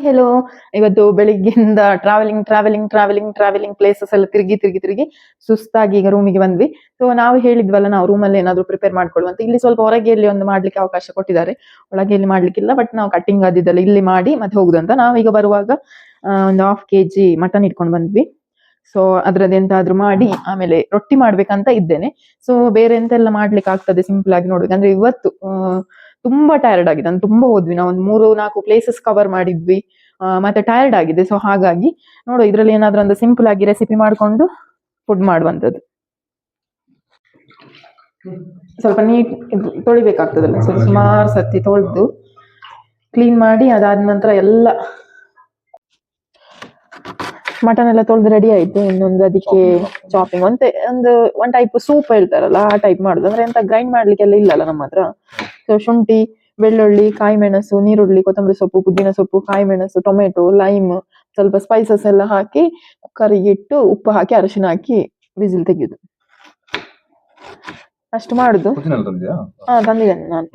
Hello ಇವತ್ತು ಬೆಳಿಗ್ಗೆಯಿಂದ travelling travelling travelling travelling places ಎಲ್ಲ ತಿರುಗಿ ತಿರುಗಿ ತಿರುಗಿ ಸುಸ್ತಾಗಿ ಈಗ ರೂಮಿಗೆ ಬಂದ್ವಿ. ಸೊ ನಾವು ಹೇಳಿದ್ವಲ್ಲ ನಾವು ರೂಮಲ್ಲಿ ಏನಾದ್ರು ಪ್ರಿಪೇರ್ ಮಾಡ್ಕೊಳ್ಳುವಂತ ಇಲ್ಲಿ ಸ್ವಲ್ಪ ಹೊರಗೆ ಇಲ್ಲಿ ಒಂದು ಮಾಡ್ಲಿಕ್ಕೆ ಅವಕಾಶ ಕೊಟ್ಟಿದ್ದಾರೆ. ಒಳಗೆ ಇಲ್ಲಿ ಮಾಡ್ಲಿಕ್ಕಿಲ್ಲ ಬಟ್ ನಾವು ಕಟ್ಟಿಂಗ್ ಆದಿದ್ದಲ್ಲ ಇಲ್ಲಿ ಮಾಡಿ ಮತ್ತೆ ಹೋಗುದು ಅಂತ. ನಾವೀಗ ಬರುವಾಗ ಆ, ಒಂದು ಹಾಫ್ ಕೆ ಜಿ ಮಟನ್ ಇಟ್ಕೊಂಡು ಬಂದ್ವಿ. ಸೊ ಅದ್ರದ್ದು ಎಂತಾದ್ರೂ ಮಾಡಿ ಆಮೇಲೆ ರೊಟ್ಟಿ ಮಾಡ್ಬೇಕಂತ ಇದ್ದೇನೆ. ಸೊ ಬೇರೆ ಎಂತೆಲ್ಲ ಮಾಡ್ಲಿಕ್ಕೆ ಆಗ್ತದೆ ಸಿಂಪಲ್ ಆಗಿ ನೋಡ್ಬೇಕು ಅಂದ್ರೆ ಇವತ್ತು ತುಂಬಾ ಟಯರ್ಡ್ ಆಗಿದೆ. ನಾನು ತುಂಬಾ ಹೋದ್ವಿ ನಾವು ಒಂದು ಮೂರು, ನಾಲ್ಕು ಪ್ಲೇಸಸ್ ಕವರ್ ಮಾಡಿದ್ವಿ. ಮತ್ತೆ ಟಯರ್ಡ್ ಆಗಿದೆ. ಸೊ ಹಾಗಾಗಿ ನೋಡು, ಇದ್ರಲ್ಲಿ ಏನಾದ್ರೂ ಒಂದು ಸಿಂಪಲ್ ಆಗಿ ರೆಸಿಪಿ ಮಾಡ್ಕೊಂಡು ಫುಡ್ ಮಾಡುವಂಥದ್ದು. ಸ್ವಲ್ಪ ನೀಟ್ ತೊಳಿಬೇಕಾಗ್ತದಲ್ಲ. ಸ್ವಲ್ಪ ಸುಮಾರು ಸರ್ತಿ ತೊಳೆದು ಕ್ಲೀನ್ ಮಾಡಿ ಅದಾದ ನಂತರ ಎಲ್ಲ ಮಟನ್ ಎಲ್ಲ ತೊಳೆದು ರೆಡಿ ಆಯ್ತು. ಇನ್ನೊಂದು ಅದಕ್ಕೆ ಚಾಪಿಂಗ್ ಒಂದ್ ಒಂದು ಒನ್ ಟೈಪ್ ಸೂಪ್ ಹೇಳ್ತಾರಲ್ಲ ಆ ಟೈಪ್ ಮಾಡುದು. ಅಂದ್ರೆ ಎಂತ ಗ್ರೈಂಡ್ ಮಾಡ್ಲಿಕ್ಕೆಲ್ಲ ಇಲ್ಲಲ್ಲ ನಮ್ಮ ಹತ್ರ. ಸೊ ಶುಂಠಿ ಬೆಳ್ಳುಳ್ಳಿ ಕಾಯಿ ಮೆಣಸು ನೀರುಳ್ಳಿ ಕೊತ್ತಂಬರಿ ಸೊಪ್ಪು ಪುದೀನ ಸೊಪ್ಪು ಕಾಯಿ ಮೆಣಸು ಟೊಮೆಟೊ ಲೈಮ್ ಸ್ವಲ್ಪ ಸ್ಪೈಸಸ್ ಎಲ್ಲ ಹಾಕಿ ಕುಕ್ಕರಿಗೆ ಇಟ್ಟು ಉಪ್ಪು ಹಾಕಿ ಅರಶಿನ ಹಾಕಿ ವಿಸಿಲ್ ತೆಗೆಯುದು. ಅಷ್ಟು ಮಾಡುದು. ಹಾ ತಂದಿದ್ದೇನೆ ನಾನು.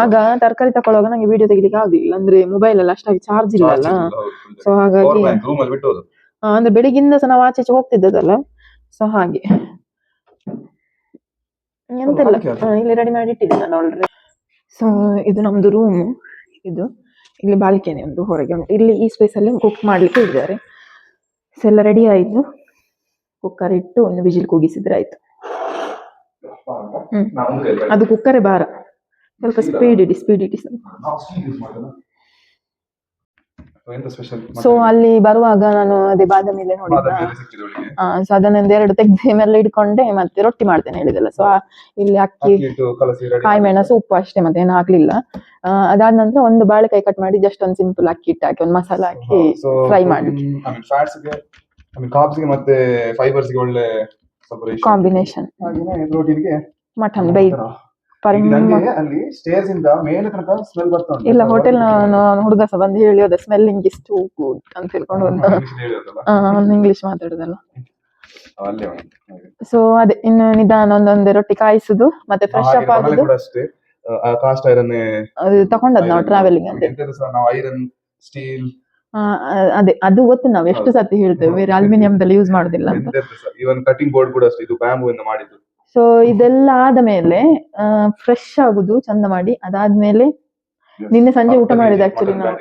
ಆಗ ತರಕಾರಿ ತಕೊಳ್ಳುವಾಗ ನಂಗೆ ವಿಡಿಯೋ ತೆಗಿಲಿಕ್ಕೆ ಆಗ್ಲಿಲ್ಲ ಅಂದ್ರೆ ಮೊಬೈಲ್ ಎಲ್ಲ ಅಷ್ಟಾಗಿ ಚಾರ್ಜ್ ಇಲ್ಲ ಅಲ್ಲ ಸೊ ಹಾಗಾಗಿ ಅಂದ್ರೆ ಬೆಳಿಗ್ಗಿಂದ ಸಹ ನಾವು ಆಚೆ ಹೋಗ್ತಿದ್ದದಲ್ಲ ಸೊ ಹಾಗೆ. ಎಂತೆಲ್ಲ? ಇಲ್ಲಿ ರೆಡಿ ಮಾಡಿ ಇಟ್ಟಿದ್ದೆ ನಾನು ಆಲ್ರೆಡಿ ಸೊ ಇದು ನಮ್ದು ರೂಮ್ ಇದು ಇಲ್ಲಿ ಬಾಲ್ಕನಿ ಒಂದು ಹೊರಗೆ ಉಂಟು. ಇಲ್ಲಿ ಈ ಸ್ಪೇಸ್ ಅಲ್ಲಿ ಕುಕ್ ಮಾಡ್ಲಿಕ್ಕೆ ಇದ್ದಾರೆ. ಸೊ ಎಲ್ಲ ರೆಡಿ ಆಯ್ತು. ಕುಕ್ಕರ್ ಇಟ್ಟು ಒಂದು ವಿಜಿಲ್ ಕೂಗಿಸಿದ್ರೆ ಆಯ್ತು. ಹ್ಮ್. ಅದು ಕುಕ್ಕರೇ ಬಾರ ಸ್ವಲ್ಪ ಸ್ಪೀಡ್ ಇಡಿ ಸ್ಪೀಡ್ ಇಡಿ ಸ್ವಲ್ಪ ನಾವು steel use ಮಾಡೋದಲ್ಲ? ಎಂತ ಸ್ಪೆಷಲ್ ಸೊ ಅಲ್ಲಿ ಬರುವಾಗ ನಾನು ಅದೇ ಬಾದಾಮಿ ಎಲೆ ನೋಡಿದ್ದ ಸೊ ಅದನ್ನೊಂದು ಎರಡು ತೆಗ್ದು ಮೇಲೆ ಇಟ್ಕೊಂಡೆ ಮತ್ತೆ ರೊಟ್ಟಿ ಮಾಡ್ತೇನೆ ಹೇಳಿದಲ್ಲ. ಸೊ ಇಲ್ಲಿ ಅಕ್ಕಿ ಕಾಯಿ ಮೆಣಸು ಉಪ್ಪು ಅಷ್ಟೇ ಮತ್ತೆ ಏನು ಹಾಕ್ಲಿಲ್ಲ. ಅದಾದ ನಂತರ ಒಂದು ಬಾಳೆಕಾಯಿ ಕಟ್ ಮಾಡಿ ಜಸ್ಟ್ ಒಂದು ಸಿಂಪಲ್ ಅಕ್ಕಿ ಇಟ್ಟು ಹಾಕಿ ಒಂದು ಮಸಾಲ ಹಾಕಿ ಫ್ರೈ ಮಾಡಿ. ಮತ್ತೆ ಒಳ್ಳೆ. ಕಾಂಬಿನೇಷನ್ ಮಟನ್ ಬೈ ಅಲ್ಲಿ ಸ್ಟೇರ್ಸ್ ಇಂದ ಮೇಲೆ ತನಕ ಸ್ಮೆಲ್ ಬರ್ತಾ ಉಂಟು. ಇಲ್ಲ ಹೋಟೆಲ್ ಹುಡುಗ ಸಹ ಬಂದು ಹೇಳಿ ಹೋದ ಸ್ಮೆಲ್ಲಿಂಗ್ ಇಷ್ಟು ಗುಡ್ ಅಂತ ಹೇಳ್ಕೊಂಡು ಹೇಳಿರೋದಲ್ಲ? ಇಂಗ್ಲಿಷ್ ಮಾತಾಡುದಲ್ಲ. ಸೊ ಅದೇ ಇನ್ನು ನಿಧಾನ ಒಂದೊಂದು ರೊಟ್ಟಿ ಕಾಯಿಸುದು ಮತ್ತೆ ಫ್ರೆಶ್ ಅಪ್ ಆಗುದು. ಕಾಸ್ಟ್ ಐರನ್ ಅದು ತಕೊಂಡದ್ ನಾವು ಟ್ರಾವೆಲಿಂಗ್ ಅಂತ ನಾವು ಐರನ್ ಸ್ಟೀಲ್ ಅದೇ ಅದು ಗೊತ್ತು ನಾವು ಎಷ್ಟು ಸತಿ ಹೇಳ್ತೇವೆ ಬೇರೆ ಅಲ್ಯೂಮಿನಿಯಂ ಯೂಸ್ ಮಾಡುದಿಲ್ಲ ಅಂತ. ಇವನ್ ಕಟಿಂಗ್ ಬೋರ್ಡ್ ಕೂಡ ಅಷ್ಟೇ ಇದು ಬ್ಯಾಂಬೂ ಇಂದ ಮಾಡಿದ್ದು. ಸೊ ಇದೆಲ್ಲ ಆದ ಮೇಲೆ ಫ್ರೆಶ್ ಆಗುದು ಚಂದ ಮಾಡಿ ಅದಾದ್ಮೇಲೆ ನಿನ್ನೆ ಸಂಜೆ ಊಟ ಮಾಡಿದೆ ಆಕ್ಚುಲಿ ನಾವು.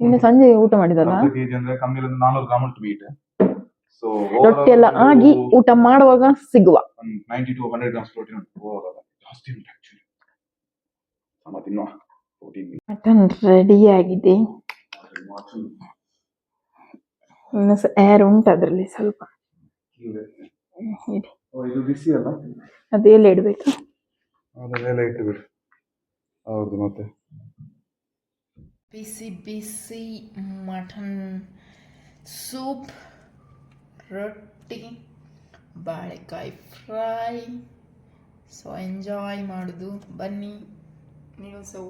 ನಿನ್ನೆ ಸಂಜೆ ಊಟ ಮಾಡಿದಲ್ಲ ರೊಟ್ಟಿ ಎಲ್ಲ ಆಗಿ ಊಟ ಮಾಡುವಾಗ ಸಿಗುವ. ಮಟನ್ ರೆಡಿ ಆಗಿದೆ. ಏರ್ ಉಂಟು ಅದರಲ್ಲಿ ಸ್ವಲ್ಪ. ಇಡಿ. ಇದು ಬಿಸಿ ಅಲ್ಲ ಅದು ಎಲ್ಲಿ ಇಡ್ಬೇಕು. ಅದನ್ನೆಲ್ಲ ಇಟ್ಟು ಬಿಡು ಹೌದು ಮತ್ತೆ. ಬಿಸಿ ಬಿಸಿ ಮಟನ್ ಸೂಪ್ ರೊಟ್ಟಿ ಬಾಳೆಕಾಯಿ ಫ್ರೈ. ಸೊ ಎಂಜಾಯ್ ಮಾಡೋದು. ಬನ್ನಿ ನೀವು ಸಹ